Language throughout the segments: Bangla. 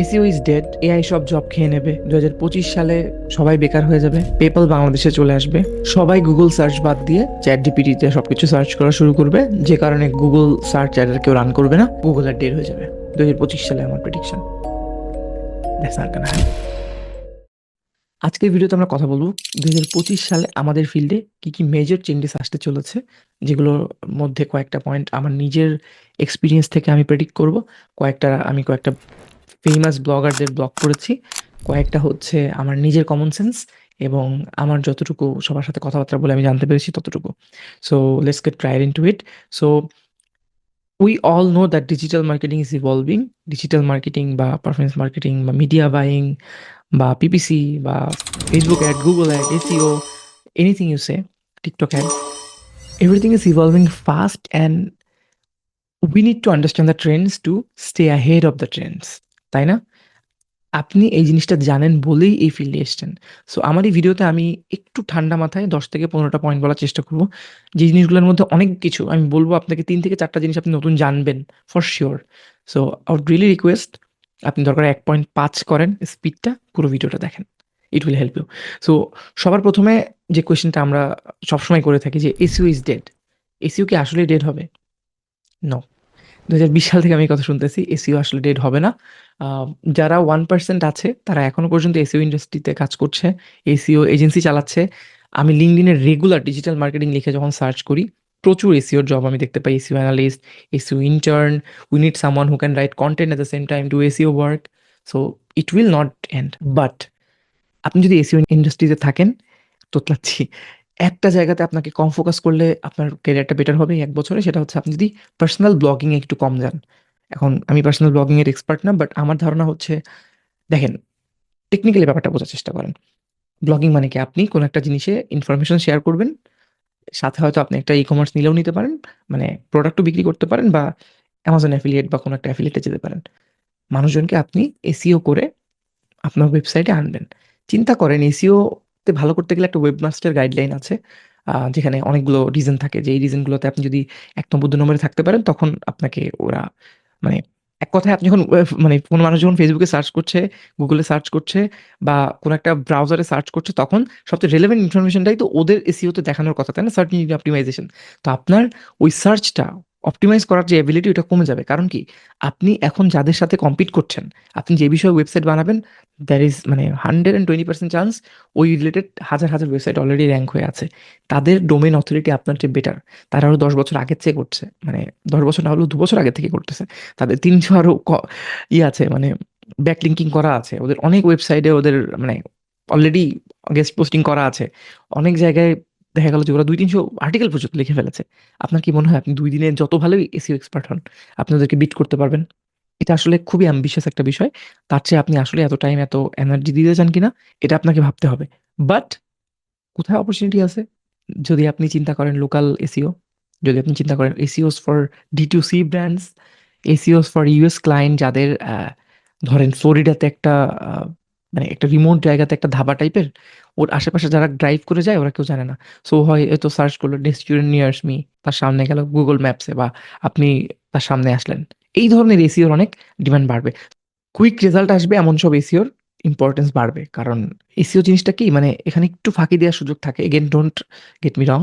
এসিও ইজ ডেড এআই সব জব খেয়ে নেবে। দু হাজার পঁচিশ সালে সবাই বেকার হয়ে যাবে। পেপাল বাংলাদেশে চলে আসবে। সবাই গুগল সার্চ বাদ দিয়ে চ্যাট জিপিটিতে সবকিছু সার্চ করা শুরু করবে। যে কারণে গুগল সার্চ অ্যাডার কেউ রান করবে না। গুগল আর ডেড হয়ে যাবে। দু হাজার পঁচিশ সালে আমার প্রেডিকশন আজকের ভিডিওতে আমরা কথা বলব দুই হাজার পঁচিশ সালে আমাদের ফিল্ডে কি কি মেজর চেঞ্জেস আসতে চলেছে, যেগুলোর মধ্যে কয়েকটা পয়েন্ট আমার নিজের এক্সপিরিয়েন্স থেকে আমি প্রেডিক্ট করব। কয়েকটা আমি কয়েকটা ফেমাস ব্লগারদের ব্লগ করেছি। কয়েকটা হচ্ছে আমার নিজের কমন সেন্স এবং আমার যতটুকু সবার সাথে কথাবার্তা বলে আমি জানতে পেরেছি ততটুকু। So let's get straight into it so we all know that digital marketing is evolving digital marketing বা পারফরমেন্স মার্কেটিং বা মিডিয়া বাইং বা পিপিসি বা Facebook ad Google ad SEO anything you say TikTok ad everything is evolving fast and we need to understand the trends to stay ahead of the trends তাই না? আপনি এই জিনিসটা জানেন বলেই এই ফিল্ডে এসছেন। সো আমার এই ভিডিওতে আমি একটু ঠান্ডা মাথায় দশ থেকে পনেরোটা পয়েন্ট বলার চেষ্টা করব। যে জিনিসগুলোর মধ্যে অনেক কিছু, আমি বলব আপনাকে তিন থেকে চারটা জিনিস আপনি নতুন জানবেন for sure so out really request আপনি দরকার এক পয়েন্ট পাঁচ করেন স্পিডটা পুরো ভিডিওটা দেখেন। It will help you so সবার প্রথমে যে কোয়েশ্চেনটা আমরা সবসময় করে থাকি যে এসিও ইজ ডেড এসিও কি আসলে ডেড হবে? নো দু হাজার বিশ সাল থেকে আমি কথা শুনতেছি, এসিও আসলে ডেড হবে না। যারা ওয়ান পার্সেন্ট আছে, তারা এখনও পর্যন্ত এসিও ইন্ডাস্ট্রিতে কাজ করছে, এসিও এজেন্সি চালাচ্ছে। আমি লিঙ্কডিনের রেগুলার ডিজিটাল মার্কেটিং লিখে যখন সার্চ করি, প্রচুর এসিওর জব আমি দেখতে পাই, SEO analyst SEO intern we need someone who can write content at the same time to SEO work so it will not end but আপনি যদি এসিও ইন্ডাস্ট্রিতে থাকেন, তোতলাচ্ছি। একটা জায়গাতে আপনাকে কম ফোকাস করলে আপনার ক্যারিয়ারটা বেটার হবে এক বছরে, সেটা হচ্ছে আপনি যদি পার্সোনাল ব্লগিংয়ে একটু কম যান। এখন আমি পার্সোনাল ব্লগিং এর এক্সপার্ট না বাট আমার ধারণা হচ্ছে, দেখেন টেকনিক্যালি ব্যাপারটা বোঝার চেষ্টা করেন। ব্লগিং মানে কি? আপনি কোনো একটা জিনিসে ইনফরমেশন শেয়ার করবেন, সাথে হয়তো আপনি একটা ই কমার্স নিলেও নিতে পারেন মানে প্রোডাক্টও বিক্রি করতে পারেন বা অ্যামাজন অ্যাফিলিয়েট বা কোনো একটা অ্যাফিলিয়েটে যেতে পারেন। মানুষজনকে আপনি এসিও করে আপনার ওয়েবসাইটে আনবেন। চিন্তা করেন এসিও তে ভালো করতে গেলে একটা ওয়েবমাস্টার গাইডলাইন আছে। যেখানে অনেকগুলো রিজন থাকে যে এই রিজনগুলোতে আপনি যদি এক নম্বর, দু নম্বরে থাকতে পারেন, তখন আপনাকে ওরা মানে এক কথায় আপনি যখন মানে কোনো মানুষ যখন ফেসবুকে সার্চ করছে গুগলে সার্চ করছে বা কোনো একটা ব্রাউজারে সার্চ করছে, তখন সবচেয়ে রেলেভেন্ট ইনফরমেশনটাই তো ওদের এসিওতে দেখানোর কথা, তাই না? সার্চ ইঞ্জিন অপটিমাইজেশন তো আপনার ওই সার্চটা অপটিমাইজ করার যে অ্যাবিলিটি ওটা কমে যাবে। কারণ কি? আপনি এখন যাদের সাথে কম্পিট করছেন, আপনি যে বিষয়ে ওয়েবসাইট বানাবেন দ্যার ইজ মানে hundred and twenty percent chance ওই রিলেটেড হাজার হাজার ওয়েবসাইট অলরেডি র্যাঙ্ক হয়ে আছে। তাদের ডোমেন অথরিটি আপনার চেয়ে বেটার তারা আরও দশ বছর আগের চেয়ে করছে। মানে দশ বছর না হলেও দু বছর আগে থেকে করতেছে। তাদের তিনশো আরও ই আছে মানে ব্যাক লিঙ্কিং করা আছে। ওদের অনেক ওয়েবসাইটে ওদের মানে অলরেডি গেস্ট পোস্টিং করা আছে। অনেক জায়গায় দেখা গেল যে ওরা দুই তিনশো আর্টিকেল পর্যন্ত লিখে ফেলেছে। আপনার কি মনে হয় আপনি দুই দিনে যত ভালোই এসিও এক্সপার্ট হন, আপনি ওদেরকে বিট করতে পারবেন? এটা আসলে খুবই অ্যাম্বিশিয়াস একটা বিষয়। তার চেয়ে আপনি আসলে এত টাইম এত এনার্জি দিতে চান কিনা, এটা আপনাকে ভাবতে হবে। বাট কোথায় অপরচুনিটি আছে? যদি আপনি চিন্তা করেন লোকাল এসিও যদি আপনি চিন্তা করেন SEOs for D to C brands SEOs for US client যাদের ধরেন ফ্লোরিডাতে একটা মানে একটা রিমোট জায়গাতে একটা ধাবা টাইপের ওর আশেপাশে যারা ড্রাইভ করে যায় ওরা কেউ জানে না। সো হয় এত সার্চ করল স্টুডেন্ট নিয়ার্স মি তার সামনে গেল গুগল ম্যাপসে বা আপনি তার সামনে আসলেন। এই ধরনের এসিওর অনেক ডিমান্ড বাড়বে। কুইক রেজাল্ট আসবে, এমন সব এসিওর ইম্পর্টেন্স বাড়বে। কারণ এসিও জিনিসটা কি? মানে এখানে একটু ফাঁকি দেওয়ার সুযোগ থাকে। Again don't get me wrong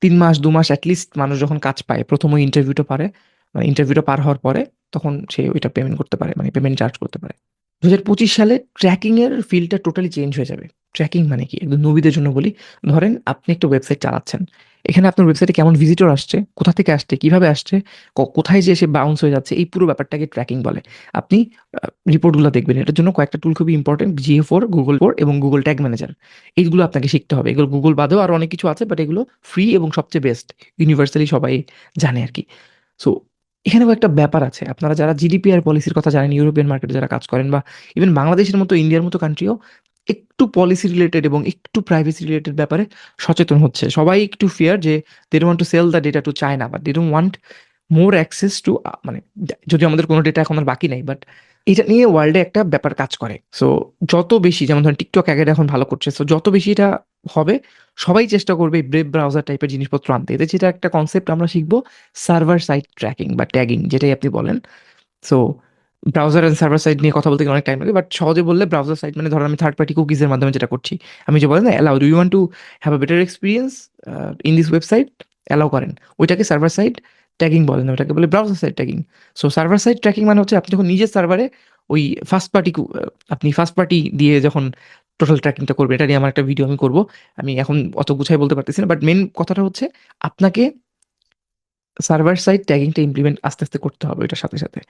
তিন মাস, দু মাস অ্যাটলিস্ট মানুষ যখন কাজ পায়, প্রথম ওই ইন্টারভিউটা পারে মানে ইন্টারভিউটা পার হওয়ার পরে, তখন সে ওইটা পেমেন্ট করতে পারে মানে পেমেন্ট চার্জ করতে পারে। দু হাজার পঁচিশ সালে ট্র্যাকিং এর ফিল্ডটা টোটালি চেঞ্জ হয়ে যাবে। ট্র্যাকিং মানে কি? একদম নবীদের জন্য বলি। ধরেন আপনি একটা ওয়েবসাইট চালাচ্ছেন। এখানে আপনার ওয়েবসাইটে কেমন ভিজিটর আসছে, কোথা থেকে আসছে, কীভাবে আসছে কোথায় যে সে বাউন্স হয়ে যাচ্ছে, এই পুরো ব্যাপারটাকে ট্র্যাকিং বলে। আপনি রিপোর্টগুলো দেখবেন। এটার জন্য কয়েকটা টুল খুবই important GA four Google four এবং গুগল ট্যাগ ম্যানেজার এইগুলো আপনাকে শিখতে হবে। এগুলো গুগল বাদেও আরও অনেক কিছু আছে বাট এগুলো ফ্রি এবং সবচেয়ে বেস্ট ইউনিভার্সালি সবাই জানে আর কি। সো এখানেও একটা ব্যাপার আছে। আপনারা যারা জিডিপিআর পলিসির কথা জানেন ইউরোপিয়ান মার্কেটে যারা কাজ করেন বা ইভেন বাংলাদেশের মতো ইন্ডিয়ার মতো কান্ট্রিও একটু পলিসি রিলেটেড এবং একটু প্রাইভেসি রিলেটেড ব্যাপারে সচেতন হচ্ছে। সবাই একটু ফিয়ার যে they want to sell the data to China but they don't want more access to মানে যদি আমাদের কোনো ডেটা এখন আর বাকি নাই বাট এটা নিয়ে ওয়ার্ল্ডে একটা ব্যাপার কাজ করে। সো যত বেশি, যেমন ধরেন টিকটক আগে এখন ভালো করছে সো যত বেশি এটা হবে, সবাই চেষ্টা করবে ব্রেভ ব্রাউজার টাইপের জিনিসপত্র আনতে। এতে যেটা একটা কনসেপ্ট আমরা শিখব সার্ভার সাইড ট্র্যাকিং বা ট্যাগিং যেটাই আপনি বলেন। So browser and server side নিয়ে কথা বলতে গেলে অনেক টাইম লাগে বাট সহজে বললে ব্রাউজার সাইড মানে ধরো আমি থার্ড পার্টি কুকিজের মাধ্যমে যেটা করছি, আমি যে বলেন না allow do you want to have a better experience in this website allow করেন। ওইটাকে সার্ভার সাইড ট্যাগিং বলেন না, ওটাকে বলে browser side tagging so server side tracking মানে হচ্ছে আপনি যখন নিজের সার্ভারে ওই ফার্স্ট পার্টি আপনি ফার্স্ট পার্টি দিয়ে যখন টোটাল ট্র্যাকিংটা করবে এটা নিয়ে আমার একটা ভিডিও আমি করব। আমি এখন অত গুছাই বলতে পারতেছি না বাট মেন কথাটা হচ্ছে আপনাকে সার্ভার সাইড ট্যাগিংটা ইমপ্লিমেন্ট আস্তে আস্তে করতে হবে এটার সাথে সাথে।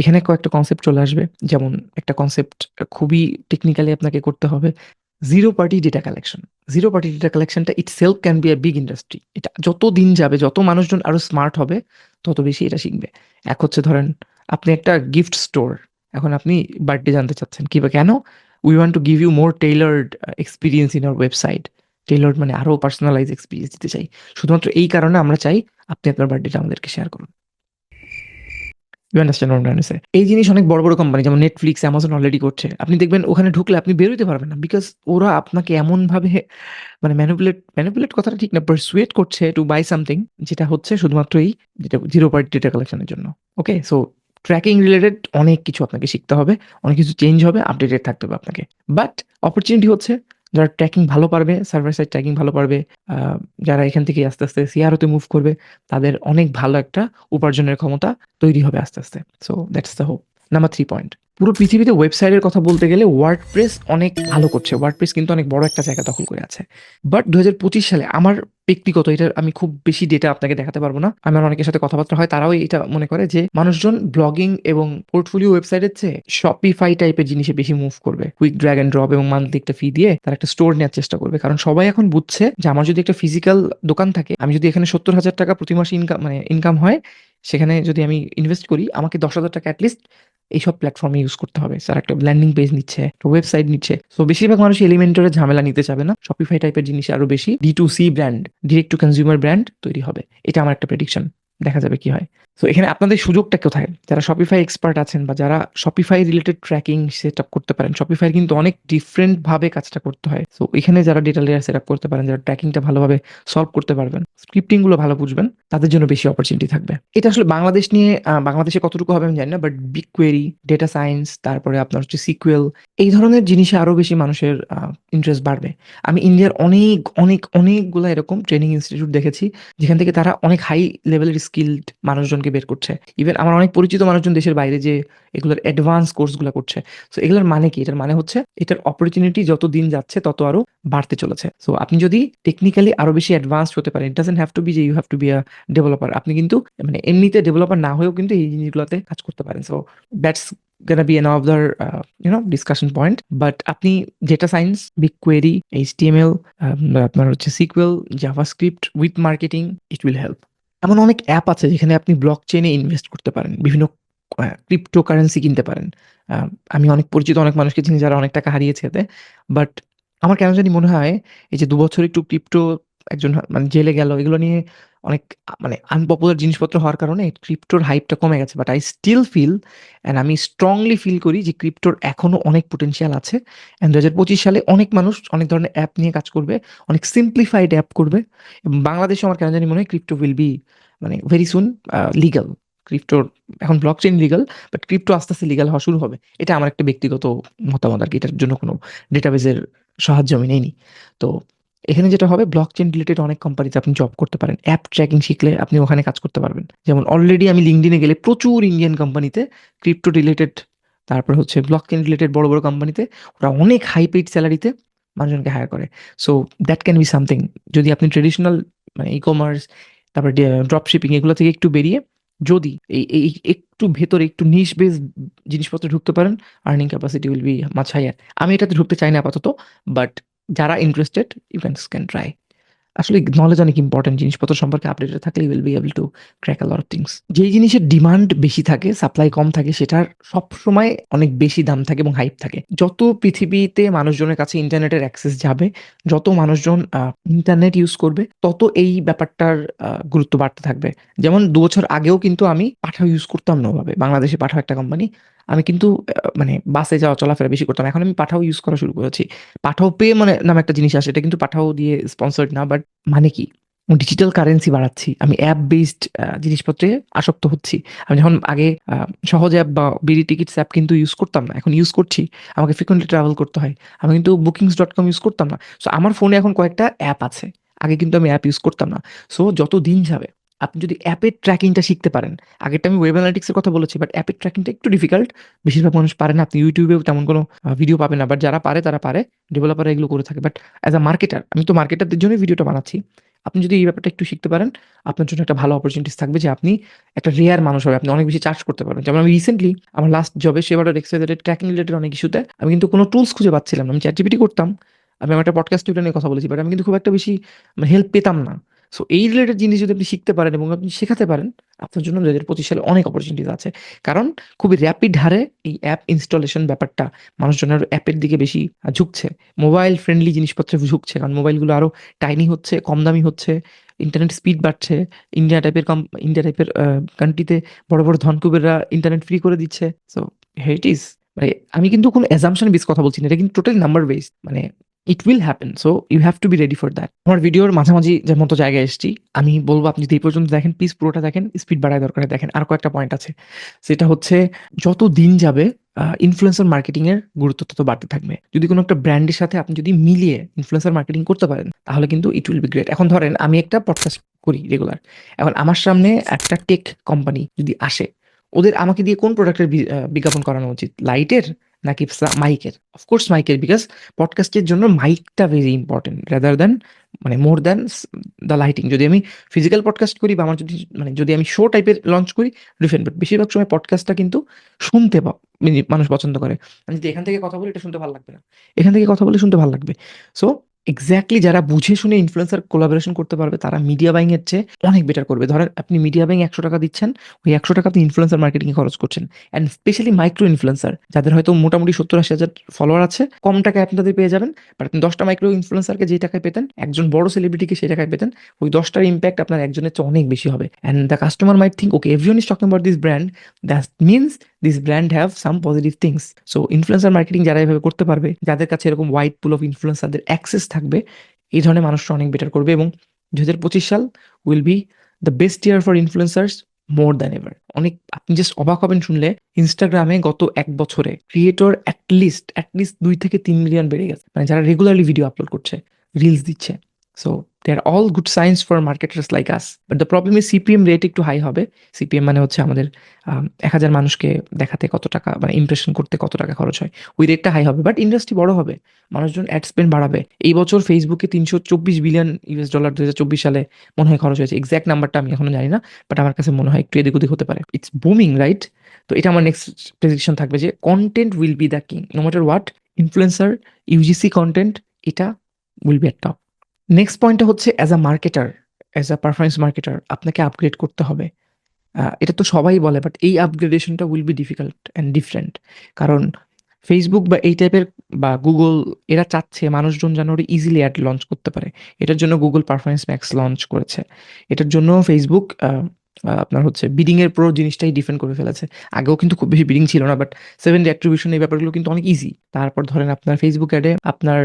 এখানে কয়েকটা কনসেপ্ট চলে আসবে, যেমন একটা কনসেপ্ট খুবই টেকনিক্যালি আপনাকে করতে হবে। Zero party data collection zero party data কালেকশনটা itself can be a big industry এটা যত দিন যাবে, যত মানুষজন আরও স্মার্ট হবে, তত বেশি এটা শিখবে। এক হচ্ছে ধরেন, আপনি একটা গিফট স্টোর এখন আপনি বার্থডে জানতে চাচ্ছেন, কি বা কেন? We want to give you more tailored experience in our website tailored মানে আরও পার্সোনালাইজ এক্সপিরিয়েন্স দিতে চাই। শুধুমাত্র এই কারণে আমরা চাই আপনি আপনার বার্থডেটা আমাদেরকে শেয়ার করুন। এই জিনিস অনেক বড় বড় কোম্পানি যেমন নেটফ্লিক্স অ্যামাজন অলরেডি করছে। আপনি দেখবেন ওখানে ঢুকলে আপনি বেরোতে পারবেন না বিকজ ওরা আপনাকে এমন ভাবে মানে ম্যানুপুলেট ম্যানুপুলেট কথাটা ঠিক না পারসুয়েট করছে টু বাই সামথিং যেটা হচ্ছে শুধুমাত্র এই যেটা জিরো পার্টি ডেটা কালেকশনের জন্য। ওকে সো ট্র্যাকিং রিলেটেড অনেক কিছু আপনাকে শিখতে হবে, অনেক কিছু চেঞ্জ হবে আপডেটেড থাকতে হবে আপনাকে। বাট অপরচুনিটি হচ্ছে যারা ট্র্যাকিং ভালো পারবে সার্ভার সাইড ট্র্যাকিং ভালো পারবে যারা এখান থেকে আস্তে আস্তে সিআরওতে মুভ করবে, তাদের অনেক ভালো একটা উপার্জনের ক্ষমতা তৈরি হবে আস্তে আস্তে। So that's the hope number three point পুরো পৃথিবীতে ওয়েবসাইটের কথা বলতে গেলে ওয়ার্ড প্রেস অনেক ভালো করছে। ওয়ার্ড প্রেস কিন্তু অনেক বড় একটা জায়গা দখল করে আছে। বাট দুই হাজার পঁচিশ সালে আমার ব্যক্তিগত এটা আমি খুব বেশি ডেটা আপনাকে দেখাতে পারব না। আমার অনেকের সাথে কথাবার্তা হয়, তারাও এটা মনে করে যে মানুষজন ব্লগিং এবং পোর্টফোলিও ওয়েবসাইটের চেয়ে শপিফাই টাইপের জিনিসে বেশি মুভ করবে। কুইক ড্র্যাগ অ্যান্ড ড্রপ এবং মান্থলি একটা ফি দিয়ে তারা একটা স্টোর নেওয়ার চেষ্টা করবে। কারণ সবাই এখন বুঝছে যে আমার যদি একটা ফিজিক্যাল দোকান থাকে, আমি যদি এখানে সত্তর হাজার টাকা প্রতি মাসে ইনকাম মানে ইনকাম হয় সেখানে যদি আমি ইনভেস্ট করি, আমাকে দশ হাজার টাকা অ্যাটলিস্ট এইসব প্ল্যাটফর্মে ইউজ করতে হবে। স্যার একটা ল্যান্ডিং পেজ নিচ্ছে, একটা ওয়েবসাইট নিচ্ছে। সো বেশিরভাগ মানুষ এলিমেন্টারের ঝামেলা নিতে চাবে না। শপিফাই টাইপের জিনিস আরও বেশি। D to C brand direct to consumer brand তৈরি হবে। এটা আমার একটা প্রেডিকশন দেখা যাবে কি হয়। তো এখানে আপনাদের সুযোগটা কোথায়? যারা শপিফাই এক্সপার্ট আছেন বা যারা Shopify related tracking set up করতে পারেন শপিফাই কিন্তু অনেক ডিফারেন্ট ভাবে কাজটা করতে হয়। তো এখানে যারা ডেটা লেয়ার সেট আপ করতে পারেন, যারা ট্র্যাকিংটা ভালোভাবে সলভ করতে পারবেন স্ক্রিপ্টিংগুলো ভালো বুঝবেন, তাদের জন্য বেশি অপরচুনিটি থাকবে। এটা আসলে বাংলাদেশ নিয়ে বাংলাদেশে কতটুকু হবে আমি জানি না but big query data science তারপরে আপনার হচ্ছে সিকুয়েল এই ধরনের জিনিসে আরও বেশি মানুষের ইন্টারেস্ট বাড়বে। আমি ইন্ডিয়ার অনেক অনেক, অনেকগুলো এরকম ট্রেনিং ইনস্টিটিউট দেখেছি, যেখান থেকে তারা অনেক হাই লেভেলের স্কিলড মানুষজনকে বের করছে। ইভেন আমার অনেক পরিচিত মানুষজন দেশের বাইরে যে এগুলোর অ্যাডভান্স কোর্সগুলো করছে। সো এগুলোর মানে কি? এটার মানে হচ্ছে এটার অপরচুনিটি যত দিন যাচ্ছে তত আরও বাড়তে চলেছে। সো আপনি যদি টেকনিক্যালি আরও বেশি অ্যাডভান্স হতে পারেন it doesn't have to be যে you have to be a developer আপনি কিন্তু মানে এমনিতে ডেভেলপার না হয়েও কিন্তু এই জিনিসগুলোতে কাজ করতে পারেন। So that's gonna be another uh, you know discussion point but আপনি data science big query HTML আপনার হচ্ছে SQL JavaScript with marketing it will help এমন অনেক অ্যাপ আছে যেখানে আপনি ব্লক চেনে ইনভেস্ট করতে পারেন, বিভিন্ন ক্রিপ্টো কারেন্সি কিনতে পারেন। আমি অনেক পরিচিত অনেক মানুষকে চিনি যারা অনেক টাকা হারিয়েছে এতে। বাট আমার কেন জানি মনে হয় এই যে দু বছর একটু ক্রিপ্টো একজন মানে জেলে গেল, এগুলো নিয়ে অনেক মানে আনপপুলার জিনিসপত্র হওয়ার কারণে ক্রিপ্টোর হাইপটা কমে গেছে but I still feel and আমি স্ট্রংলি ফিল করি যে ক্রিপ্টোর এখনও অনেক পোটেনশিয়াল আছে অ্যান্ড দু হাজার পঁচিশ সালে অনেক মানুষ অনেক ধরনের অ্যাপ নিয়ে কাজ করবে, অনেক সিম্পলিফাইড অ্যাপ করবে এবং বাংলাদেশে আমার কেন জানি মনে হয় ক্রিপ্টো উইল বি মানে ভেরি সুন লিগাল ক্রিপ্টোর এখন blockchain legal but crypto আস্তে আস্তে লিগাল হওয়া শুরু হবে, এটা আমার একটা ব্যক্তিগত মতামত আর কি, এটার জন্য কোনো ডেটাবেজের সাহায্য আমি নেইনি, তো এখানে যেটা হবে ব্লক চেইন রিলেটেড অনেক কোম্পানিতে আপনি জব করতে পারেন। অ্যাপ ট্র্যাকিং শিখলে আপনি ওখানে কাজ করতে পারবেন। যেমন অলরেডি আমি লিঙ্কডিনে গেলে প্রচুর ইন্ডিয়ান কোম্পানিতে ক্রিপ্টো রিলেটেড তারপর হচ্ছে ব্লক চেইন রিলেটেড বড় বড় কোম্পানিতে ওরা অনেক হাই পেইড স্যালারিতে মানুষজনকে হায়ার করে। So that can be something যদি আপনি ট্রেডিশনাল মানে ই কমার্স তারপর ড্রপ শিপিং এগুলো থেকে একটু বেরিয়ে যদি এই এই একটু ভেতরে একটু নিশ বেস জিনিসপত্র ঢুকতে পারেন earning capacity will be much higher আমি এটাতে ঢুকতে চাই না আপাতত বাট যারা interested you can can try আসলে নলেজ অনেক ইম্পর্টেন্ট জিনিসপত্র সম্পর্কে আপডেটেড থাকলে will be able to crack a things যেই জিনিসের ডিমান্ড বেশি থাকে সাপ্লাই কম থাকে, সেটার সব সময় অনেক বেশি দাম থাকে এবং হাইপ থাকে। যত পৃথিবীতে মানুষজনের কাছে ইন্টারনেটের অ্যাক্সেস যাবে, যত মানুষজন ইন্টারনেট ইউজ করবে, তত এই ব্যাপারটার গুরুত্ব বাড়তে থাকবে। যেমন দু বছর আগেও কিন্তু আমি পাঠাও ইউজ করতাম না ওভাবে বাংলাদেশে পাঠাও একটা কোম্পানি আমি কিন্তু মানে বাসে যাওয়া চলাফেরা বেশি করতাম। এখন আমি পাঠাও ইউজ করা শুরু করেছি। পাঠাও পে মানে নামে একটা জিনিস আসে, এটা কিন্তু পাঠাও দিয়ে স্পন্সর্ড না বাট মানে কি? ডিজিটাল কারেন্সি বাড়াচ্ছি। আমি অ্যাপ বেসড জিনিসপত্রে আসক্ত হচ্ছি। আমি যখন আগে সহজ অ্যাপ বা বিডি টিকিটস অ্যাপ কিন্তু ইউজ করতাম না, এখন ইউজ করছি। আমাকে ফ্রিকোয়েন্টলি ট্রাভেল করতে হয়। আমি কিন্তু বুকিংস ডট কম ইউজ করতাম না। সো আমার ফোনে এখন কয়েকটা অ্যাপ আছে। আগে কিন্তু আমি অ্যাপ ইউজ করতাম না। সো যত দিন যাবে আপনি যদি অ্যাপের ট্র্যাকিংটা শিখতে পারেন, আগেরটা আমি ওয়েব অ্যানালিটিক্সের কথা বলেছি বাট অ্যাপের ট্র্যাকিংটা একটু ডিফিকাল্ট বেশিরভাগ মানুষ পারে না, আপনি ইউটিউবেও তেমন কোনো ভিডিও পাবেন না বাট যারা পারে, তারা পারে ডেভেলপাররা এগুলো করে থাকে। বাট অ্যাজ আ মার্কেটার আমি তো মার্কেটারদের জন্য ভিডিওটা বানাচ্ছি। আপনি যদি এই ব্যাপারটা একটু শিখতে পারেন, আপনার জন্য একটা ভালো অপরচুনিটিস থাকবে যে আপনি একটা রেয়ার মানুষ হবে আপনি অনেক বেশি চার্জ করতে পারবেন। যেমন আমি রিসেন্টলি আমার লাস্ট জবে সেবার এক্সাইটেড ট্র্যাকিং রিলেটেড অনেক ইস্যুতে আমি কিন্তু কোনো টুলস খুঁজে পাচ্ছিলাম আমি চ্যাট জিপিটি করতাম, আমি আমার একটা পডকাস্ট নিয়ে কথা বলেছি বাট আমি কিন্তু খুব একটা বেশি হেল্প পেতাম না। সো এই রিলেটেড জিনিস যদি আপনি শিখতে পারেন এবং আপনি শেখাতে পারেন, আপনার জন্য দু হাজার পঁচিশ সালে অনেক অপরচুনিটিস আছে। কারণ খুবই র্যাপিড হারে এই অ্যাপ ইনস্টলেশন ব্যাপারটা মানুষজনের অ্যাপের দিকে বেশি ঝুঁকছে। মোবাইল ফ্রেন্ডলি জিনিসপত্রে ঝুঁকছে, কারণ মোবাইলগুলো আরও টাইনি হচ্ছে, কম দামি হচ্ছে ইন্টারনেট স্পিড বাড়ছে ইন্ডিয়া টাইপের কম ইন্ডিয়া টাইপের কান্ট্রিতে বড় বড় ধনকুবেররা ইন্টারনেট ফ্রি করে দিচ্ছে। সো হেট ইজ মানে আমি কিন্তু কোনো অ্যাজামশন বেস কথা বলছি না, এটা কিন্তু টোটালি নাম্বার বেস মানে it will happen so you have to be ready for that আমার ভিডিওর মাঝামাঝি যে মতো জায়গায় এসেছি, আমি বলব আপনি যদি এই পর্যন্ত দেখেন প্লিজ পুরোটা দেখেন স্পিড বাড়ায় দরকার দেখেন, আর কয়েকটা পয়েন্ট আছে। সেটা হচ্ছে, যত দিন যাবে ইনফ্লুয়েন্সার মার্কেটিং এর গুরুত্ব তত বাড়তে থাকবে। যদি কোনো একটা ব্র্যান্ডের সাথে আপনি যদি মিলিয়ে ইনফ্লুয়েন্সার মার্কেটিং করতে পারেন, তাহলে কিন্তু ইট উইল বি গ্রেট এখন ধরেন, আমি একটা পডকাস্ট করি রেগুলার এখন আমার সামনে একটা টেক কোম্পানি যদি আসে, ওদের আমাকে দিয়ে কোন প্রোডাক্টের বিজ্ঞাপন করানো উচিত? লাইটের নাকি মাইকের অফকোর্স মাইকের বিকজ পডকাস্টের জন্য মাইকটা ভেরি ইম্পর্টেন্ট রেদার দেন মানে মোর দ্যান দ্য লাইটিং যদি আমি ফিজিক্যাল পডকাস্ট করি বা আমার যদি মানে যদি আমি শো টাইপের লঞ্চ করি ডিফারেন্ট বাট বেশিরভাগ সময় পডকাস্টটা কিন্তু শুনতে মানে মানুষ পছন্দ করে। আমি যদি এখান থেকে কথা বলি, এটা শুনতে ভালো লাগবে না। এখান থেকে কথা বলে শুনতে ভালো লাগবে। সো এক্স্যাক্টলি যারা বুঝে শুনে ইনফ্লুয়েন্সার কোলাবোরেশন করতে পারবে, তারা মিডিয়া বাইং এর চেয়ে অনেক বেটার করবে। ধরেন আপনি মিডিয়া বাইং একশো টাকা দিচ্ছেন, ওই একশো টাকা আপনি ইনফ্লুয়েন্সার মার্কেটিং খরচ করছেন। অ্যান্ড স্পেশালি মাইক্রো ইনফ্লুয়েন্সার যাদের হয়তো মোটামুটি সত্তর আশি হাজার ফলোয়ার আছে, কম টাকায় আপনাদের পেয়ে যাবেন বাট আপনি দশটা মাইক্রো ইনফ্লুয়েন্সারকে যে টাকায় পেতেন, একজন বড় সেলিব্রিটিকে সেই টাকায় পেতেন, ওই দশটার ইম্প্যাক্ট আপনার একজনের চেয়ে অনেক বেশি হবে। And the customer might think okay everyone is talking about this brand that means this brand have some positive things so influencer marketing যারা এভাবে করতে পারবে, যাদের কাছে এরকম ওয়াইড পুল অফ ইনফ্লুয়েন্সারদের অ্যাক্সেস থাকবে, এই ধরনের মানুষরা অনেক বেটার করবে এবং দু হাজার পঁচিশ সাল will be the best year for influencers more than ever অনেক, আপনি জাস্ট অবাক হবেন শুনলে ইনস্টাগ্রামে গত এক বছরে ক্রিয়েটর অ্যাটলিস্ট অ্যাটলিস্ট দুই থেকে তিন মিলিয়ন বেড়ে গেছে। মানে যারা রেগুলারলি ভিডিও আপলোড করছে রিলস দিচ্ছে। So they are all good science for marketers like us but the problem is CPM rate একটু হাই হবে। সিপিএম মানে হচ্ছে আমাদের এক হাজার মানুষকে দেখাতে কত টাকা মানে ইমপ্রেশন করতে কত টাকা খরচ হয়। ওই রেটটা হাই হবে বাট ইন্ডাস্ট্রি বড় হবে। মানুষজন অ্যাড স্পেন্ড বাড়াবে। এই বছর ফেসবুকে তিনশো চব্বিশ বিলিয়ন ইউএস ডলার দু হাজার চব্বিশ সালে মনে হয় খরচ হয়েছে। এক্স্যাক্ট নাম্বারটা আমি এখনও জানি না বাট আমার কাছে মনে হয় একটু এদিক ওদিক হতে পারে। ইটস বুমিং রাইট তো এটা আমার নেক্সট প্রেডিকশন থাকবে যে content will be the king no matter what influencer UGC content এটা will be at top next পয়েন্টটা হচ্ছে as a marketer as a performance marketer আপনাকে আপগ্রেড করতে হবে। এটা তো সবাই বলে বাট এই আপগ্রেডেশনটা will be difficult and different কারণ ফেসবুক বা এই টাইপের বা গুগল এরা চাচ্ছে মানুষজন যেন ইজিলি অ্যাড লঞ্চ করতে পারে। এটার জন্য গুগল পারফরমেন্স ম্যাক্স লঞ্চ করেছে। এটার জন্য ফেসবুক আপনার হচ্ছে বিডিং এর পুরো জিনিসটাই ডিফেন্ড করে ফেলেছে। আগেও কিন্তু খুব বেশি বিডিং ছিল না বাট সেভেন ডে অ্যাট্রিবিউশন এই ব্যাপারগুলো কিন্তু অনেক ইজি তারপর ধরেন আপনার ফেসবুক অ্যাডে আপনার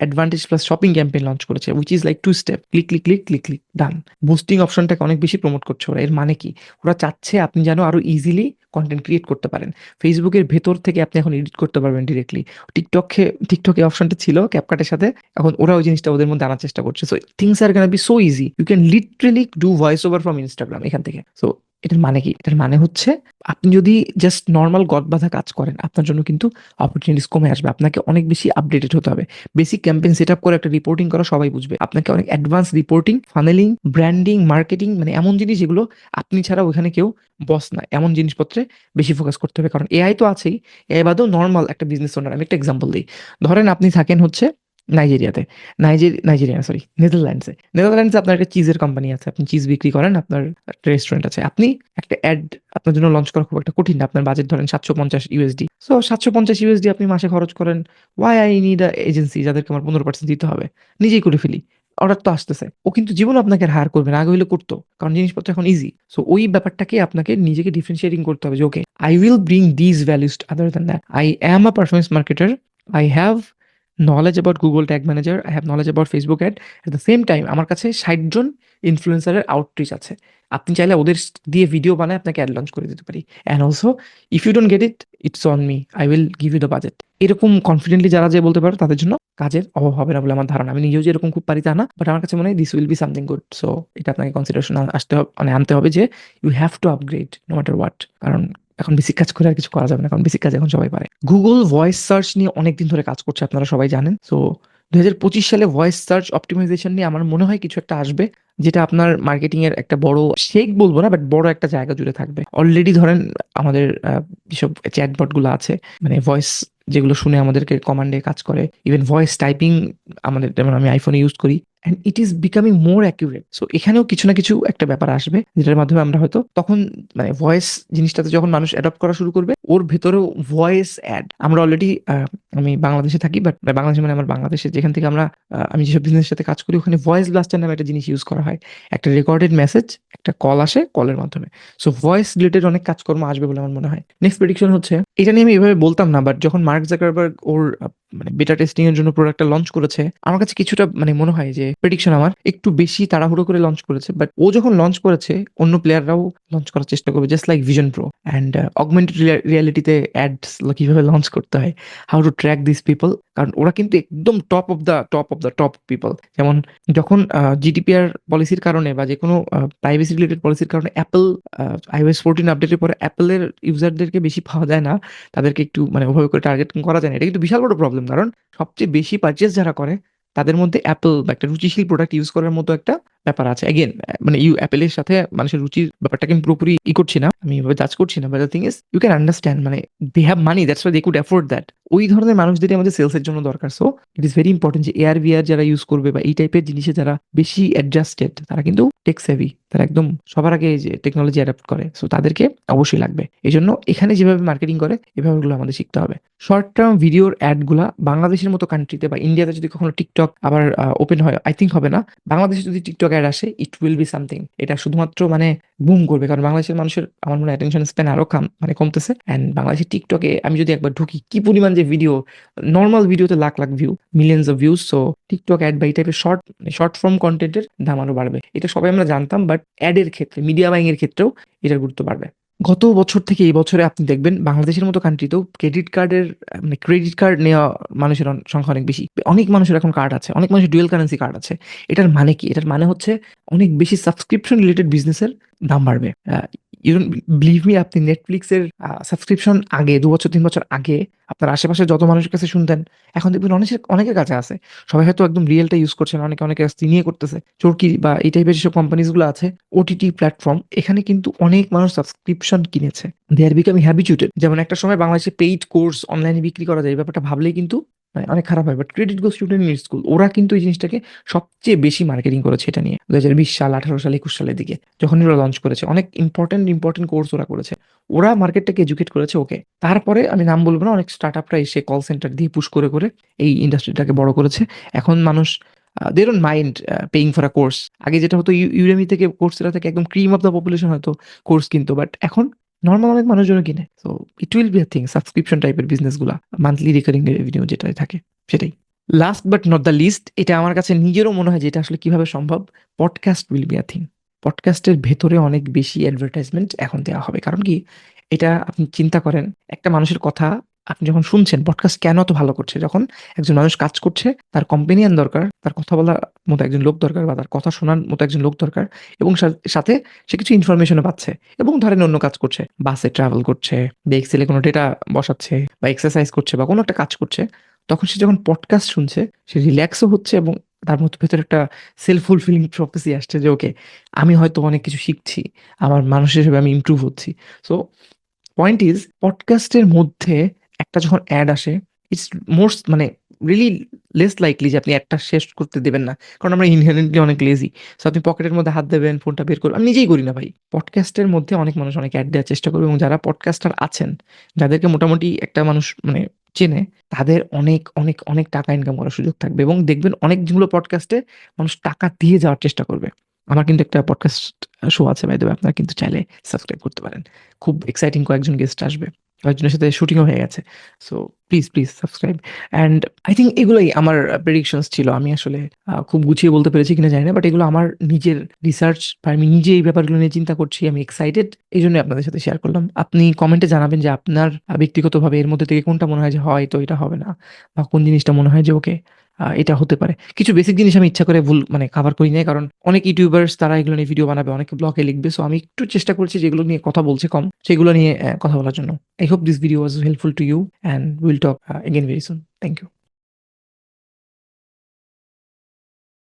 advantage plus shopping campaign launch করেছে which is like two step click click click click click done boosting অপশনটাকে অনেক বেশি প্রমোট করছে ওরা, এর মানে কি? ওরা চাচ্ছে আপনি যেন আরও ইজিলি কন্টেন্ট ক্রিয়েট করতে পারেন। ফেসবুকের ভেতর থেকে আপনি এখন এডিট করতে পারবেন ডিরেক্টলি টিকটকে টিকটকে অপশনটা ছিল ক্যাপকাটের সাথে, এখন ওরা ওই জিনিসটা ওদের মধ্যে আনার চেষ্টা করছে। So things are can be so easy you can literally do voice over from Instagram এখান থেকে। সো এটার মানে কি? এটার মানে হচ্ছে আপনি যদি জাস্ট নর্মাল গদ বাঁধা কাজ করেন, আপনার জন্য কিন্তু অপরচুনিটিস কমে আসবে। আপনাকে অনেক বেশি আপডেটেড হতে হবে। বেসিক ক্যাম্পেইন সেট আপ করে একটা রিপোর্টিং করা সবাই বুঝবে। আপনাকে অনেক advance reporting funneling branding marketing মানে এমন জিনিস যেগুলো আপনি ছাড়া ওখানে কেউ বস না। এমন জিনিসপত্রে বেশি ফোকাস করতে হবে। কারণ এআই তো আছেই। এআই বাদেও নর্মাল একটা বিজনেস ওনার আমি একটা এক্সাম্পল দিই। ধরেন আপনি থাকেন হচ্ছে নাইজেরিয়াতে নাইজেরি নাইজেরিয়া সরি নেদারল্যান্ডসে নেদারল্যান্ডসে আপনার একটা চিজের কোম্পানি আছে, আপনি চিজ বিক্রি করেন, আপনার রেস্টুরেন্ট আছে। আপনি একটা অ্যাড আপনার জন্য লঞ্চ করা খুব একটা কঠিন না। আপনার বাজেট ধরেন সাতশো পঞ্চাশ ইউএসডি সো সাতশো পঞ্চাশ ইউএসডি আপনি মাসে খরচ করেন। Why I need a agency যাদেরকে আমার পনেরো পার্সেন্ট দিতে হবে। নিজেই করে ফেলি। অর্ডার তো আসতেছে। ও কিন্তু জীবন আপনাকে হায়ার করবে না। আগে হইলে করতো। কারণ জিনিসপত্র এখন ইজি সো ওই ব্যাপারটাকে আপনাকে নিজেকে ডিফারেন্সিয়েটিং করতে হবে যে okay I will bring this values other than that I am a performance marketer I have knowledge about Google tag manager I have knowledge about Facebook ad at the same time আমার কাছে ষাট জন ইনফ্লুয়েন্সারের আউটরিচ আছে। আপনি চাইলে ওদের দিয়ে ভিডিও বানায় আপনাকে অ্যাড লঞ্চ করে দিতে পারি। And also if you don't get it it's on me I will give you the budget এরকম কনফিডেন্টলি যারা যে বলতে পারো, তাদের জন্য কাজের অভাব হবে না বলে আমার ধারণা। আমি নিজেও যে এরকম খুব পারি তা না বাট আমার কাছে মনে হয় this will be something good so এটা আপনাকে কনসিডারেশন আসতে হবে মানে আনতে হবে যে you have to upgrade no matter what কারণ এখন বেসিক কাজ করে আর কিছু করা যাবে না, কারণ বেসিক কাজ এখন সবাই পারে। গুগল ভয়েস সার্চ নিয়ে অনেকদিন ধরে কাজ করছে, আপনারা সবাই জানেন। সো দু হাজার পঁচিশ সালে ভয়েস সার্চ অপটিমাইজেশন নিয়ে আমার মনে হয় কিছু একটা আসবে, যেটা আপনার মার্কেটিং এর একটা বড় শেক বলব না বাট বড় একটা জায়গা জুড়ে থাকবে। অলরেডি ধরেন আমাদের যেসব চ্যাটবটগুলো আছে মানে ভয়েস যেগুলো শুনে আমাদেরকে কমান্ডে কাজ করে ইভেন ভয়েস টাইপিং আমাদের, যেমন আমি আইফোনে ইউজ করি and it is becoming more accurate so এখানেও কিছু না কিছু একটা ব্যাপার আসবে, যেটার মাধ্যমে আমরা হয়তো তখন মানে ভয়েস জিনিসটাতে যখন মানুষ অ্যাডপ্ট করা শুরু করবে, ওর ভেতরেও ভয়েস অ্যাড আমরা অলরেডি আমি বাংলাদেশে থাকি বাট বাংলাদেশে মানে আমার বাংলাদেশে, যেখান থেকে আমরা আমি যেসব বিজনেসের সাথে কাজ করি, ওখানে ভয়েস ব্লাস্টার নামে একটা জিনিস ইউজ করা হয়। একটা রেকর্ডেড মেসেজ একটা কল আসে কলের মাধ্যমে। সো ভয়েস রিলেটেড অনেক কাজকর্ম আসবে বলে আমার মনে হয়। নেক্সট প্রেডিকশন হচ্ছে, এটা নিয়ে আমি এভাবে বলতাম না বাট যখন মার্ক জাকারবার্গ ওর মানে বেটা টেস্টিং এর জন্য প্রোডাক্টটা লঞ্চ করেছে, আমার কাছে কিছুটা মানে মনে হয় যে প্রেডিকশন আমার, একটু বেশি তাড়াহুড়ো করে লঞ্চ করেছে বাট ও যখন লঞ্চ করেছে, অন্য প্লেয়াররাও লঞ্চ করার চেষ্টা করবে just like vision pro and augmented রিয়ালিটিতে ads কীভাবে লঞ্চ করতে হয় how to track this people কারণ ওরা কিন্তু একদম top of the top of the top people যেমন, যখন জিডিপিআর পলিসির কারণে বা যে কোনো প্রাইভেসি রিলেটেড পলিসির কারণে অ্যাপল আইওএস ফোরটিন আপডেটের পরে অ্যাপেলের ইউজারদেরকে বেশি পাওয়া যায় না, তাদেরকে একটু মানে ওভাবে করে টার্গেট করা যায় না, এটা কিন্তু বিশাল বড় প্রবলেম কারণ সবচেয়ে বেশি পারচেস যারা করে তাদের মধ্যে অ্যাপল বা একটা রুচিশীল প্রোডাক্ট ইউজ করার মতো একটা ব্যাপার আছে। এগেন মানে ইউ অ্যাপেলের সাথে মানুষের রুচির ব্যাপারটাকে আমি পুরোপুরি ই করছি না, আমি এভাবে জাজ করছি না but the thing is you can understand মানে they have money that's why they could afford that ওই ধরনের মানুষদেরই আমাদের সেলসের জন্য দরকার। So it is very important যে এয়ার ভিআর যারা ইউজ করবে বা এই টাইপের জিনিসে যারা বেশি অ্যাডজাস্টেড তারা কিন্তু টেক সেভি তারা একদম সবার আগে যে টেকনোলজি অ্যাডাপ্ট করে। সো তাদেরকে অবশ্যই লাগবে। এই জন্য এখানে যেভাবে মার্কেটিং করে, এভাবে গুলো আমাদের শিখতে হবে। শর্ট টার্ম ভিডিওর অ্যাডগুলা বাংলাদেশের মতো কান্ট্রিতে বা ইন্ডিয়াতে যদি কখনো টিকটক আবার ওপেন হয় আই থিঙ্ক হবে না। বাংলাদেশে যদি টিকটক অ্যাড আসে ইট উইল বি সামথিং এটা শুধুমাত্র মানে বুম করবে। কারণ বাংলাদেশের মানুষের আমার মনে হয় অ্যাটেনশন স্প্যান আরও কাম মানে কমতেছে। অ্যান্ড বাংলাদেশের টিকটকে আমি যদি একবার ঢুকি, কি পরিমাণ যে ভিডিও নর্মাল ভিডিওতে lakh lakh view millions of views so TikTok ad বা এই টাইপের শর্ট শর্ট ফর্ম কন্টেন্টের দাম আরও বাড়বে। এটা সবাই আমরা জানতাম বাট অ্যাডের ক্ষেত্রে মিডিয়া বাইং এর ক্ষেত্রেও এটার গুরুত্ব বাড়বে। গত বছর থেকে এই বছরে আপনি দেখবেন বাংলাদেশের মতো কান্ট্রিতেও ক্রেডিট কার্ডের মানে ক্রেডিট কার্ড নেওয়া মানুষের সংখ্যা অনেক বেশি। অনেক মানুষের এখন কার্ড আছে, অনেক মানুষের ডুয়েল কারেন্সি কার্ড আছে। এটার মানে কি? এটার মানে হচ্ছে অনেক বেশি সাবস্ক্রিপশন রিলেটেড বিজনেসের দাম বাড়বে। ইউ বিলিভ মি আপনি নেটফ্লিক্সের সাবস্ক্রিপশন আগে, দু বছর, তিন বছর আগে আপনার আশেপাশে যত মানুষের কাছে শুনতেন, এখন দেখবেন অনেকের অনেকের কাছে আছে। সবাই হয়তো একদম রিয়েলটা ইউজ করছেন, অনেকে অনেকে কাছে নিয়ে করতেছে। চোরকি বা এই টাইপের যেসব কোম্পানিজগুলো আছে ওটিটি প্ল্যাটফর্ম এখানে কিন্তু অনেক মানুষ সাবস্ক্রিপশন কিনেছে। দে আর বিকামিং হ্যাবিচুটেড যেমন একটা সময় বাংলাদেশে পেইড কোর্স অনলাইনে বিক্রি করা যায় ব্যাপারটা ভাবলেই কিন্তু মানে অনেক খারাপ হয় but credit go student in school ওরা কিন্তু এই জিনিসটাকে সবচেয়ে বেশি মার্কেটিং করেছে এটা নিয়ে। দু হাজার বিশ সাল, আঠারো সাল, একুশ সালের দিকে, যখন ওরা লঞ্চ করেছে, অনেক ইম্পর্টেন্ট ইম্পর্টেন্ট কোর্স ওরা করেছে। ওরা মার্কেটটাকে এডুকেট করেছে ওকে তারপরে আমি নাম বলব না, অনেক স্টার্ট আপরা এসে কল সেন্টার দিয়ে পুশ করে করে এই ইন্ডাস্ট্রিটাকে বড় করেছে। এখন মানুষ they don't mind paying for a course আগে যেটা হতো ইউরেমি থেকে কোর্সেরা থেকে একদম ক্রিম অফ দ্য পপুলেশন হয়তো কোর্স কিনতো বাট এখন নর্মাল অনেক মানুষজনও কিনে। So it will be a thing subscription টাইপের বিজনেসগুলা মান্থলি রিকারিং রেভিনিউ যেটাই থাকে, সেটাই। Last but not the least এটা আমার কাছে নিজেরও মনে হয় যে এটা আসলে কীভাবে সম্ভব podcast will be a thing পডকাস্টের ভেতরে অনেক বেশি অ্যাডভার্টাইজমেন্ট এখন দেওয়া হবে। কারণ কি? এটা আপনি চিন্তা করেন, একটা মানুষের কথা আপনি যখন শুনছেন পডকাস্ট কেন এত ভালো করছে? যখন একজন মানুষ কাজ করছে, তার কম্পেনিয়ান দরকার, তার কথা বলার মতো একজন লোক দরকার বা তার কথা শোনার মতো একজন লোক দরকার এবং সাথে সে কিছু ইনফরমেশনও পাচ্ছে এবং ধরেন অন্য কাজ করছে। বাসে ট্রাভেল করছে, বা এক্সেলে কোনো ডেটা বসাচ্ছে, বা এক্সারসাইজ করছে, বা কোনো একটা কাজ করছে, তখন সে যখন পডকাস্ট শুনছে, সে রিল্যাক্সও হচ্ছে এবং তার মধ্যে ভেতরে একটা সেলফ ফুলফিলিং প্রফেসি আসছে যে, ওকে, আমি হয়তো অনেক কিছু শিখছি, আমার মানুষ হিসেবে আমি ইমপ্রুভ হচ্ছি। সো পয়েন্ট ইজ পডকাস্টের মধ্যে একটা যখন অ্যাড আসে ইটস মোস্ট মানে রিয়েলি লেস লাইকলি যে আপনি একটা শেষ করতে দেবেন না। কারণ আমরা ইনহেরেন্টলি অনেক লেজি সো আপনি পকেটের মধ্যে হাত দেবেন ফোনটা বের করবেন। আমি নিজেই করি না ভাই। পডকাস্টের মধ্যে অনেক মানুষ অনেক অ্যাড দেওয়ার চেষ্টা করবে এবং যারা পডকাস্টার আছেন, যাদেরকে মোটামুটি একটা মানুষ মানে চেনে, তাদের অনেক অনেক অনেক টাকা ইনকাম করার সুযোগ থাকবে এবং দেখবেন অনেক যেগুলো পডকাস্টে মানুষ টাকা দিয়ে যাওয়ার চেষ্টা করবে। আমার কিন্তু একটা পডকাস্ট শো আছে বাই দেবে আপনারা কিন্তু চাইলে সাবস্ক্রাইব করতে পারেন। খুব এক্সাইটিং কয়েকজন গেস্ট আসবে। কয়েকজনের সাথে শুটিংও হয়ে গেছে। So please please subscribe and I think এগুলোই আমার প্রেডিকশনস ছিল। আমি আসলে খুব গুছিয়ে বলতে পেরেছি কিনা জানি না বাট এগুলো আমার নিজের রিসার্চ বা আমি নিজে এই ব্যাপারগুলো নিয়ে চিন্তা করছি, আমি এক্সাইটেড এই জন্য আপনাদের সাথে শেয়ার করলাম। আপনি কমেন্টে জানাবেন যে আপনার ব্যক্তিগতভাবে এর মধ্যে থেকে কোনটা মনে হয় যে হয়, তো এটা হবে না। বা কোন জিনিসটা মনে হয় যে ওকে এটা হতে পারে। কিছু বেসিক জিনিস আমি ইচ্ছা করে ভুল মানে কভার করি নাই, কারণ অনেক ইউটিউবার্স তারা এগুলো নিয়ে ভিডিও বানাবে, অনেক ব্লগে লিখবে সো আমি একটু চেষ্টা করছি যেগুলো নিয়ে কথা বলছে কম, সেগুলো নিয়ে কথা বলার জন্য। I hope this video was helpful to you and will talk again very soon thank you